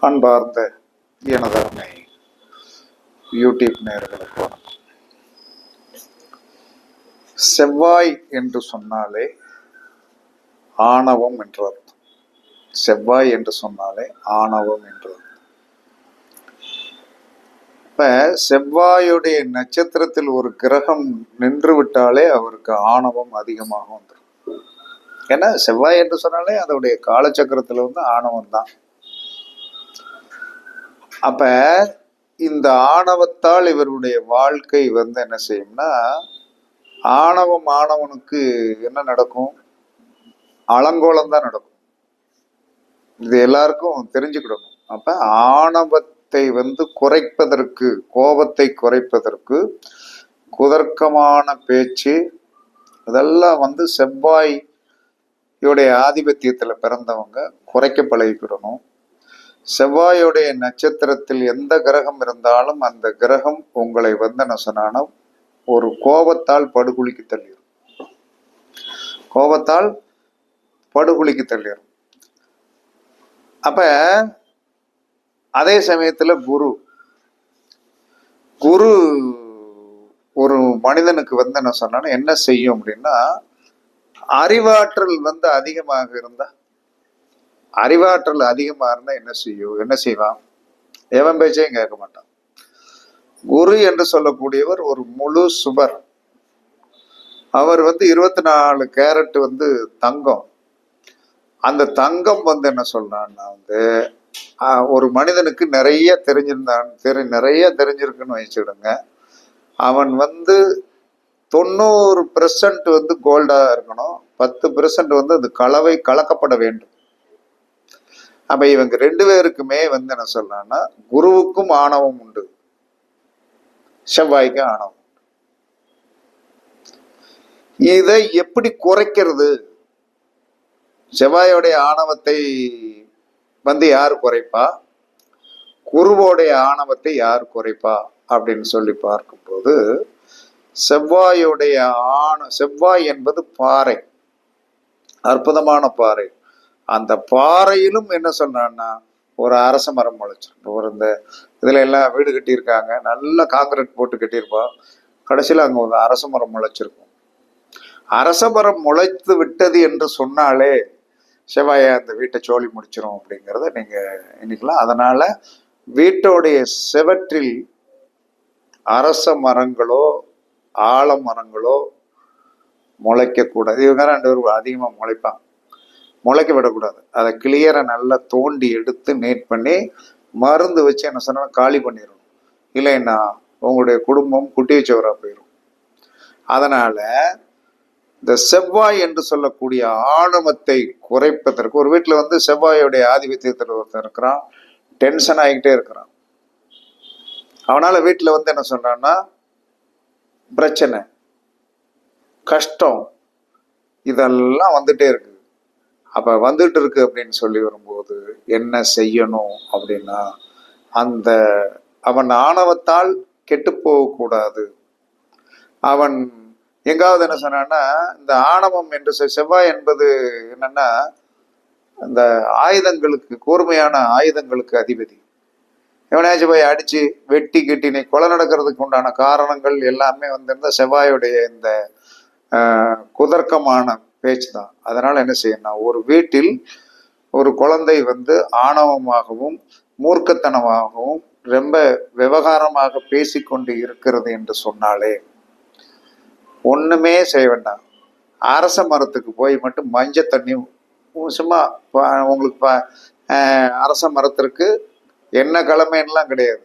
அன்பார்ந்த எனதருமை யூடியூப் நேர்களுக்கு வணக்கம். செவ்வாய் என்று சொன்னாலே ஆணவம் என்று அர்த்தம். செவ்வாய் என்று சொன்னாலே ஆணவம் என்று அர்த்தம். இப்ப செவ்வாயுடைய நட்சத்திரத்தில் ஒரு கிரகம் நின்று விட்டாலே அவருக்கு ஆணவம் அதிகமாக வந்துடும் ஏன்னா செவ்வாய் என்று சொன்னாலே அதோடைய காலச்சக்கரத்தில் வந்து ஆணவம் தான். அப்ப இந்த ஆணவத்தால் இவருடைய வாழ்க்கை வந்து என்ன செய்யும்னா ஆணவம் ஆணவனுக்கு என்ன நடக்கும்? அலங்கோலம் தான் நடக்கும். இது எல்லாருக்கும் தெரிஞ்சுக்கிடணும். அப்ப ஆணவத்தை வந்து குறைப்பதற்கு கோபத்தை குறைப்பதற்கு குதர்க்கமான பேச்சு இதெல்லாம் வந்து செவ்வாய் இவருடைய ஆதிபத்தியத்துல பிறந்தவங்க குறைக்க பழகிக்கிடணும் செவ்வாயுடைய நட்சத்திரத்தில் எந்த கிரகம் இருந்தாலும் அந்த கிரகம் உங்களை வந்தன என்ன சொன்னாலும் ஒரு கோபத்தால் படுகுழிக்கு தள்ளிடும் கோபத்தால் படுகுழிக்கு தள்ளிடும் அப்ப அதே சமயத்துல குரு குரு ஒரு மனிதனுக்கு வந்து என்ன சொன்னா என்ன செய்யும் அப்படின்னா அறிவாற்றல் வந்து அதிகமாக இருந்தா அறிவாற்றல் அதிகமாக இருந்தா என்ன செய்யும் என்ன செய்வான்? எவன் பேச்சையும் கேட்க மாட்டான். குரு என்று சொல்லக்கூடியவர் ஒரு முழு சுபர் அவர் வந்து இருபத்தி நாலு கேரட் வந்து தங்கம். அந்த தங்கம் வந்து என்ன சொல்றான்னா வந்து ஒரு மனிதனுக்கு நிறைய தெரிஞ்சிருந்தான் தெரி நிறைய தெரிஞ்சிருக்குன்னு வச்சுடுங்க அவன் வந்து தொண்ணூறு பெர்சன்ட் வந்து கோல்டாக இருக்கணும். பத்து பெர்சன்ட் வந்து அது கலவை கலக்கப்பட வேண்டும். அப்போ இவங்க ரெண்டு பேருக்குமே வந்து என்ன சொல்லலாம்னா குருவுக்கும் ஆணவம் உண்டு. செவ்வாய்க்கும் ஆணவம் உண்டு. இதை எப்படி குறைக்கிறது? செவ்வாயோடைய ஆணவத்தை வந்து யார் குறைப்பா? குருவோடைய ஆணவத்தை யார் குறைப்பா? அப்படின்னு சொல்லி பார்க்கும்போது செவ்வாயுடைய ஆண செவ்வாய் என்பது பாறை அற்புதமான பாறை. அந்த பாறையிலும் என்ன சொல்றான்னா ஒரு அரச மரம் முளைச்சிருக்கும் ஒரு இந்த இதுல எல்லாம் வீடு கட்டியிருக்காங்க நல்ல காங்கிரீட் போட்டு கட்டியிருப்போம் கடைசியில் அங்கே ஒரு அரச மரம் முளைச்சிருக்கும். அரச மரம் முளைத்து விட்டது என்று சொன்னாலே செவ்வாயை அந்த வீட்டை சோழி முடிச்சிரும் அப்படிங்கிறத நீங்கள் இன்னைக்கலாம் அதனால வீட்டோடைய செவற்றில் அரச மரங்களோ ஆலமரங்களோ முளைக்கக்கூடாது. இவங்க ரெண்டு பேரும் அதிகமாக முளைப்பாங்க. முளைக்க விடக்கூடாது அதை கிளியரை நல்லா தோண்டி எடுத்து நீட் பண்ணி மருந்து வச்சு என்ன சொன்னால் காலி பண்ணிடணும். இல்லைன்னா உங்களுடைய குடும்பம் குட்டி வச்சவராக போயிடும். அதனால் இந்த செவ்வாய் என்று சொல்லக்கூடிய ஆணவத்தை குறைப்பதற்கு ஒரு வீட்டில் வந்து செவ்வாயோடைய ஆதிபத்தியத்தில் ஒருத்தர் இருக்கிறான். டென்ஷன் ஆகிக்கிட்டே இருக்கிறான். அவனால் வீட்டில் வந்து என்ன சொல்கிறான்னா பிரச்சனை கஷ்டம் இதெல்லாம் வந்துட்டே இருக்கு. அப்ப வந்துட்டு இருக்கு அப்படின்னு சொல்லி வரும்போது என்ன செய்யணும் அப்படின்னா அந்த அவன் ஆணவத்தால் கெட்டு போகக்கூடாது. அவன் எங்காவது என்ன சொன்னான்னா இந்த ஆணவம் என்று செ- செவ்வாய் என்பது என்னன்னா இந்த ஆயுதங்களுக்கு கூர்மையான ஆயுதங்களுக்கு அதிபதி. எவனாச்சும் போய் அடிச்சு வெட்டி கிட்டி நீ கொலை நடக்கிறதுக்கு உண்டான காரணங்கள் எல்லாமே வந்து செவ்வாயுடைய இந்த குதர்க்கமான பேச்சு தான் அதனால என்ன செய்யணும் ஒரு வீட்டில் ஒரு குழந்தை வந்து ஆணவமாகவும் மூர்க்கத்தனமாகவும் ரொம்ப விவகாரமாக பேசிக்கொண்டு இருக்கிறது என்று சொன்னாலே ஒண்ணுமே செய்ய வேண்டாம். அரச மரத்துக்கு போய் மட்டும் மஞ்சள் தண்ணி சும்மா உங்களுக்கு அரச மரத்திற்கு என்ன கிழமைன்னெலாம் கிடையாது.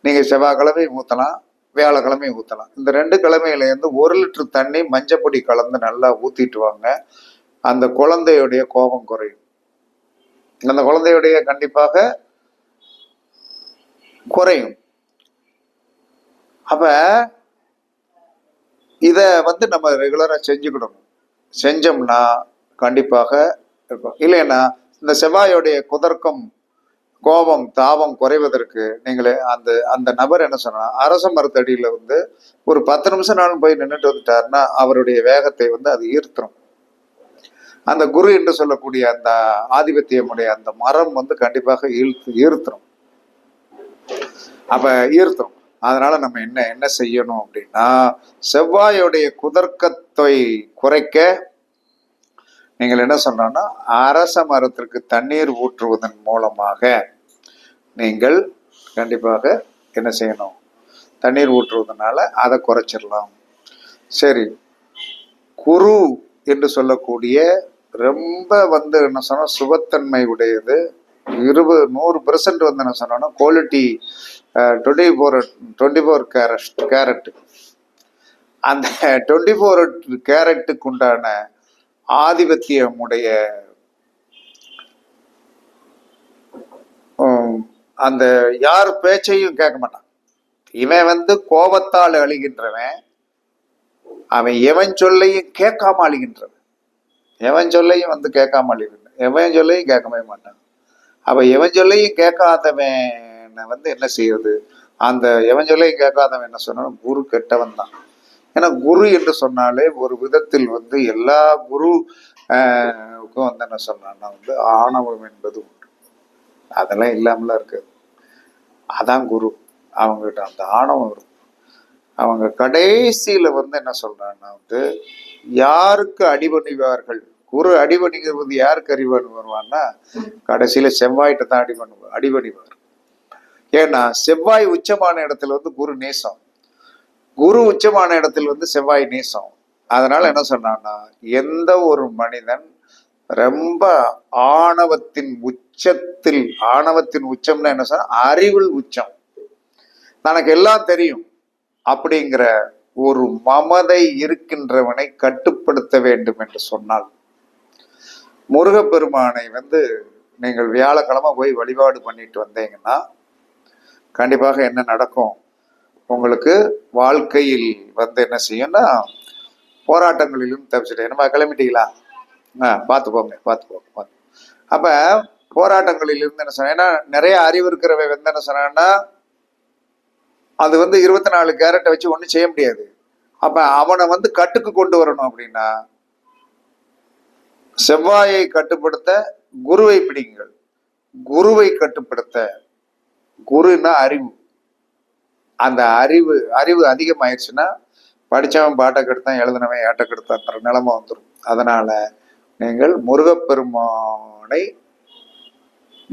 நீங்கள் செவ்வாய்க்கிழமை ஊற்றலாம் வியாழக்கிழமை ஊற்றலாம் இந்த ரெண்டு கிழமையிலேருந்து ஒரு லிட்டர் தண்ணி மஞ்சப்பொடி கலந்து நல்லா ஊற்றிட்டு வாங்க. அந்த குழந்தையுடைய கோபம் குறையும். அந்த குழந்தையுடைய கண்டிப்பாக குறையும். அப்போ இதை வந்து நம்ம ரெகுலராக செஞ்சுக்கிடணும். செஞ்சோம்னா கண்டிப்பாக இருக்கும். இல்லைன்னா இந்த செவ்வாயோடைய குதர்க்கம் கோபம் தாபம் குறைவதற்கு நீங்களே அந்த அந்த நபர் என்ன சொன்னா அரச மரத்தடியில வந்து ஒரு பத்து நிமிஷம் நாளும் போய் நின்றுட்டு வந்துட்டாருன்னா அவருடைய வேகத்தை வந்து அது ஈர்த்துரும். அந்த குரு என்று சொல்லக்கூடிய அந்த ஆதிபத்தியமுடைய அந்த மரம் வந்து கண்டிப்பாக ஈர்த்து ஈர்த்துரும். அப்ப ஈர்த்துரும். அதனால நம்ம என்ன என்ன செய்யணும் அப்படின்னா செவ்வாயுடைய குதர்க்கத்தை குறைக்க நீங்கள் என்ன சொல்றோம்னா அரச மரத்திற்கு தண்ணீர் ஊற்றுவதன் மூலமாக நீங்கள் கண்டிப்பாக என்ன செய்யணும்? தண்ணீர் ஊற்றுவதனால அதை குறைச்சிடலாம். சரி. குரு என்று சொல்லக்கூடிய ரொம்ப வந்து என்ன சொன்னால் சுபத்தன்மை உடையது. இருபது நூறு பெர்சன்ட் வந்து என்ன சொன்னோன்னா quality twenty four twenty four carat carat அந்த டுவெண்ட்டி ஃபோர் கேரட்டுக்கு உண்டான ஆதிபத்தியமுடைய அந்த யார் பேச்சையும் கேட்க மாட்டான். இவன் வந்து கோபத்தால் அழிகின்றவன். அவன் எவன் சொல்லையும் கேட்காம அழிகின்றவன். எவன் சொல்லையும் வந்து கேட்காம அழிகின்றவன். எவன் சொல்லையும் கேட்கவே மாட்டான். அவன் எவன் சொல்லையும் கேட்காதவன் வந்து என்ன செய்யறது அந்த எவன் சொல்லையும் கேட்காதவன் என்ன சொன்னாலும் குரு கெட்டவன் தான். ஏன்னா குரு என்று சொன்னாலே ஒரு விதத்தில் வந்து எல்லா குரு வந்து என்ன சொன்னான்னா வந்து ஆணவம் என்பது உண்டு. அதெல்லாம் இல்லாமலாம் இருக்காது அதான் குரு. அவங்ககிட்ட அந்த ஆணவம் இருக்கும் அவங்க கடைசியில் வந்து என்ன சொல்கிறாங்கன்னா வந்து யாருக்கு அடிபணிவார்கள்? குரு அடிபணிகிறது யாருக்கு அடிபணி வருவான்னா கடைசியில் செவ்வாய்கிட்ட தான் அடிபணி அடிபணிவார். ஏன்னா செவ்வாய் உச்சமான இடத்துல வந்து குரு நேசம். குரு உச்சமான இடத்துல வந்து செவ்வாய் நேசம். அதனால என்ன சொன்னான்னா எந்த ஒரு மனிதன் ரொம்ப ஆணவத்தின் உச்சத்தில் ஆணவத்தின் உச்சம்னா என்ன சொன்னா அறிவில் உச்சம். தனக்கு எல்லாம் தெரியும். அப்படிங்கிற ஒரு மமதை இருக்கின்றவனை கட்டுப்படுத்த வேண்டும் என்று சொன்னால் முருகப்பெருமானை வந்து நீங்கள் வியாழக்கிழமை போய் வழிபாடு பண்ணிட்டு வந்தீங்கன்னா கண்டிப்பாக என்ன நடக்கும்? உங்களுக்கு வாழ்க்கையில் வந்து என்ன செய்யும்னா போராட்டங்களிலும் தப்பிச்சிட்டேன் நம்ம கிளம்பிட்டீங்களா? ஆ பார்த்து பார்த்து அப்போ அப்ப போராட்டங்களில் இருந்து என்ன சொன்னேன் ஏன்னா நிறைய அறிவு இருக்கிறவன் வந்து என்ன சொன்னான்னா அது வந்து இருபத்தி நாலு கேரட்டை வச்சு ஒன்றும் செய்ய முடியாது. அப்ப அவனை வந்து கட்டுக்கு கொண்டு வரணும் அப்படின்னா செவ்வாயை கட்டுப்படுத்த குருவை பிடிங்கள். குருவை கட்டுப்படுத்த. குருன்னா அறிவு. அந்த அறிவு அறிவு அதிகமாயிடுச்சுன்னா படிச்சவன் பாட்டை கெடுத்தான் எழுதினவன் ஏட்டை கெடுத்தான்ற நிலைமை வந்துடும் அதனால நீங்கள் முருகப்பெருமானை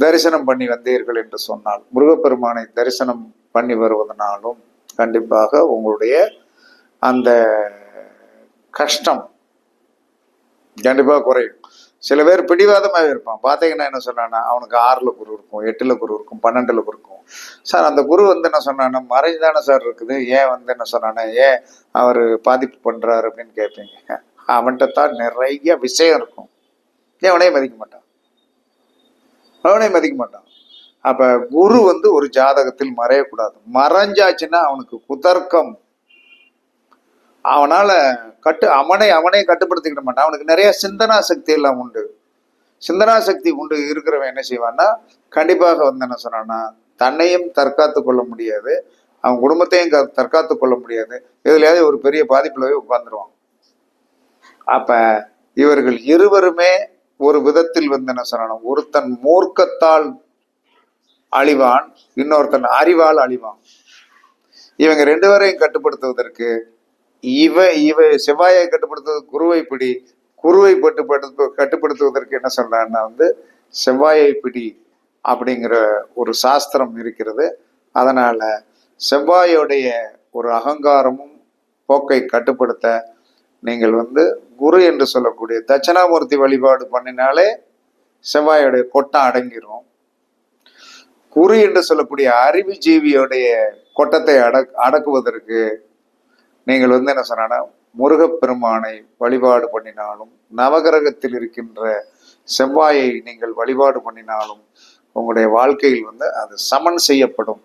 தரிசனம் பண்ணி வந்தீர்கள் என்று சொன்னால் முருகப்பெருமானை தரிசனம் பண்ணி வருவதனாலும் கண்டிப்பாக உங்களுடைய அந்த கஷ்டம் கண்டிப்பாக குறையும். சில பேர் பிடிவாதமாக இருப்பான். பார்த்தீங்கன்னா என்ன சொன்னான்னா அவனுக்கு ஆறில் குரு இருக்கும் எட்டில் குரு இருக்கும் பன்னெண்டில் குரு இருக்கும். சார் அந்த குரு வந்து என்ன சொன்னான்னா மறைஞ்சானே சார் இருக்குது. ஏன் வந்து என்ன சொன்னான்னா ஏன் அவர் பாதிப்பு பண்ணுறாரு அப்படின்னு கேட்பீங்க அவன்கிட்ட தான் நிறைய விஷயம் இருக்கும். எவனையும் மதிக்க மாட்டான். அவனையும் மதிக்க மாட்டான். அப்ப குரு வந்து ஒரு ஜாதகத்தில் மறையக்கூடாது. மறைஞ்சாச்சுன்னா அவனுக்கு குதர்க்கம். அவனால கட்டு அவனை அவனே கட்டுப்படுத்திக்கிட மாட்டான். அவனுக்கு நிறைய சிந்தனா சக்தி எல்லாம் உண்டு. சிந்தனா சக்தி உண்டு. இருக்கிறவன் என்ன செய்வான்னா கண்டிப்பாக வந்து என்ன சொன்னான்னா தன்னையும் தற்காத்து கொள்ள முடியாது. அவன் குடும்பத்தையும் க- தற்காத்து கொள்ள முடியாது. எதுலையாவது ஒரு பெரிய பாதிப்புல போய் அப்ப இவர்கள் இருவருமே ஒரு விதத்தில் வந்து என்ன சொன்னான் ஒருத்தன் மூர்க்கத்தால் அழிவான் இன்னொருத்தன் அறிவால் அழிவான். இவங்க ரெண்டு பேரையும் கட்டுப்படுத்துவதற்கு இவ இவ செவ்வாயை கட்டுப்படுத்துவது குருவை பிடி குருவை கட்டுப்படுத்து கட்டுப்படுத்துவதற்கு என்ன சொல்றான்னா வந்து செவ்வாயை பிடி அப்படிங்கிற ஒரு சாஸ்திரம் இருக்கிறது. அதனால செவ்வாயோடைய ஒரு அகங்காரமும் போக்கை கட்டுப்படுத்த நீங்கள் வந்து குரு என்று சொல்லக்கூடிய தட்சணாமூர்த்தி வழிபாடு பண்ணினாலே செவ்வாயோடைய கொட்டம் அடங்கிரும். குரு என்று சொல்லக்கூடிய அறிவு ஜீவியோடைய கொட்டத்தை அடக் அடக்குவதற்கு நீங்கள் வந்து என்ன சொன்னா முருகப்பெருமானை வழிபாடு பண்ணினாலும் நவகிரகத்தில் இருக்கின்ற செவ்வாயை நீங்கள் வழிபாடு பண்ணினாலும் உங்களுடைய வாழ்க்கையில் வந்து அது சமன் செய்யப்படும்.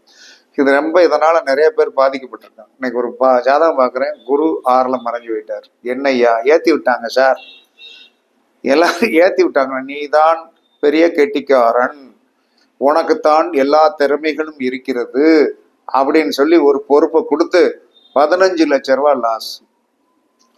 இது ரொம்ப இதனால நிறைய பேர் பாதிக்கப்பட்டிருக்காங்க. இன்னைக்கு ஒரு பா ஜாதகம் பார்க்குறேன். குரு ஆறில் மறைஞ்சு போயிட்டார். என்னையா ஏற்றி விட்டாங்க சார் எல்லாரும் ஏற்றி விட்டாங்க. நீ தான் பெரிய கெட்டிக்காரன். உனக்குத்தான் எல்லா திறமைகளும் இருக்கிறது. அப்படின்னு சொல்லி ஒரு பொறுப்பை கொடுத்து பதினஞ்சு லட்ச ரூபா லாஸ்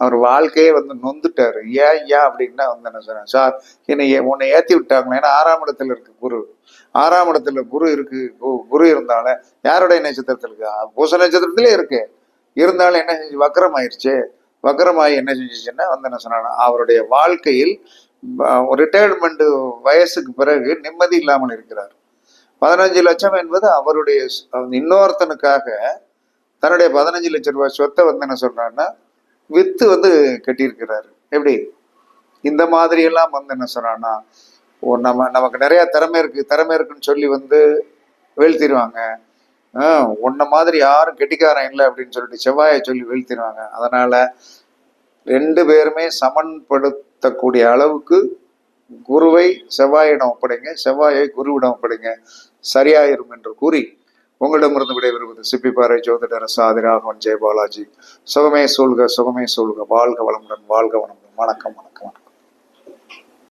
அவர் வாழ்க்கையே வந்து நொந்துட்டாரு. ஏன் ஏன் அப்படின்னா வந்து என்ன சொன்னேன் சார் என்னை உன்னை ஏத்தி விட்டாங்களே. ஏன்னா ஆறாம் இடத்துல இருக்கு குரு. ஆறாம் இடத்துல குரு இருக்கு. கு- குரு இருந்தாலும் யாருடைய நட்சத்திரத்தில் இருக்கு? பூச நட்சத்திரத்திலே இருக்கு. இருந்தாலும் என்ன செஞ்சு வக்கரம் ஆயிடுச்சு வக்கரமாயி என்ன செஞ்சிச்சுன்னா வந்து என்ன சொன்னா அவருடைய வாழ்க்கையில் ரிட்டையர்மெண்ட் வயசுக்கு பிறகு நிம்மதி இல்லாமல் இருக்கிறார். பதினஞ்சு லட்சம் என்பது அவருடைய இன்னொருத்தனுக்காக தன்னுடைய பதினஞ்சு லட்சம் ரூபாய் சொத்தை வந்து என்ன சொல்றாருன்னா வித்து வந்து கட்டியிருக்கிறாரு. எப்படி? இந்த மாதிரி எல்லாம் வந்து என்ன சொல்றான்னா நம்ம நமக்கு நிறைய திறமை இருக்கு திறமை இருக்குன்னு சொல்லி வந்து வீழ்த்திடுவாங்க ஆஹ் உன்ன மாதிரி யாரும் கெட்டிக்காரன் இல்லை அப்படின்னு சொல்லிட்டு செவ்வாயை சொல்லி வீழ்த்திடுவாங்க அதனால ரெண்டு பேருமே சமன்படுத்தக்கூடிய அளவுக்கு குருவை செவ்வாயிடம் ஒப்படைங்க செவ்வாயை குருவிடம் ஒப்படைங்க. சரியாயிரும் என்று கூறி உங்களிடமிருந்து விடைபெறுவது சிப்பிப்பாறை ஜோதிடர் சாதிராகவன் ஜெயபாலாஜி. சுகமே சொல்க சுகமே சொல்க. வாழ்க வளமுடன் வாழ்க வளமுடன். வணக்கம் வணக்கம் வணக்கம்.